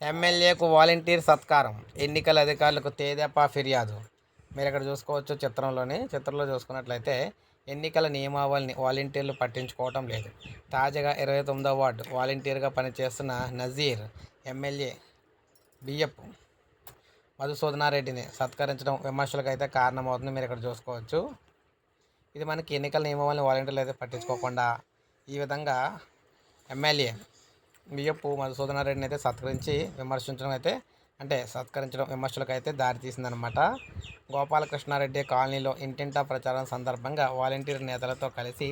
ఎమ్మెల్యేకు వాలంటీర్ సత్కారం. ఎన్నికల అధికారులకు తేదేపా ఫిర్యాదు. మీరు ఇక్కడ చూసుకోవచ్చు చిత్రంలోని. చిత్రంలో చూసుకున్నట్లయితే ఎన్నికల నియమావళిని వాలంటీర్లు పట్టించుకోవటం లేదు. తాజాగా ఇరవై తొమ్మిదో వార్డు వాలంటీర్గా పనిచేస్తున్న నజీర్ ఎమ్మెల్యే బియ్యపు మధుసూదనారెడ్డిని సత్కరించడం విమర్శలకు అయితే కారణమవుతుంది. మీరు ఇక్కడ చూసుకోవచ్చు. ఇది మనకి ఎన్నికల నియమావళిని వాలంటీర్లు అయితే పట్టించుకోకుండా ఈ విధంగా ఎమ్మెల్యే బియ్యపు మధుసూదనారెడ్డిని అయితే సత్కరించి విమర్శించడం అయితే అంటే సత్కరించడం విమర్శలకు అయితే దారితీసిందనమాట గోపాలకృష్ణారెడ్డి కాలనీలో ఇంటింటా ప్రచారం సందర్భంగా వాలంటీర్ నేతలతో కలిసి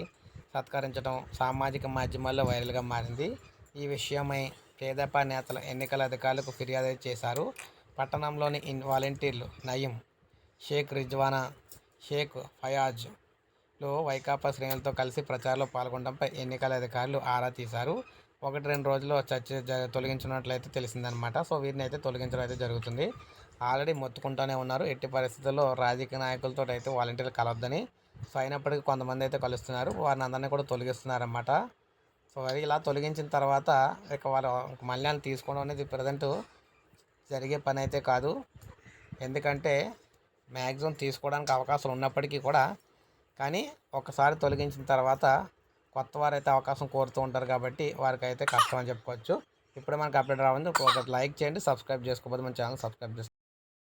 సత్కరించడం సామాజిక మాధ్యమాల్లో వైరల్గా మారింది. ఈ విషయమై పేదపా నేతలు ఎన్నికల అధికారులకు ఫిర్యాదు చేశారు. పట్టణంలోని ఇన్ వాలంటీర్లు నయీం షేక్ రిజ్వానా షేక్ ఫయాజ్లో వైకాపా శ్రేణులతో కలిసి ప్రచారంలో పాల్గొనడంపై ఎన్నికల అధికారులు ఆరా తీశారు. ఒకటి రెండు రోజుల్లో చర్చి తొలగించినట్లయితే తెలిసిందనమాట సో వీరిని అయితే తొలగించడం అయితే జరుగుతుంది. ఆల్రెడీ మొత్తుకుంటూనే ఉన్నారు. ఎట్టి పరిస్థితుల్లో రాజకీయ నాయకులతో అయితే వాలంటీర్లు కలవద్దని సో అయినప్పటికీ కొంతమంది అయితే కలుస్తున్నారు. వారిని అందరినీ కూడా తొలగిస్తున్నారన్నమాట. సో మరి ఇలా తొలగించిన తర్వాత ఇక వాళ్ళు మళ్ళీ తీసుకోవడం అనేది ప్రజెంట్ జరిగే పని అయితే కాదు. ఎందుకంటే మ్యాక్సిమం తీసుకోవడానికి అవకాశం ఉన్నప్పటికీ కూడా కానీ ఒకసారి తొలగించిన తర్వాత కొత్త వారైతే అవకాశం కోరుతూ ఉంటారు కాబట్టి వారికి అయితే కష్టం అని చెప్పుకోవచ్చు. ఇప్పుడు మనకు అప్డేట్ రావాలి ఒక లైక్ చేయండి సబ్స్క్రైబ్ చేసుకోకపోతే మన ఛానల్ సబ్స్క్రైబ్ చేసుకోండి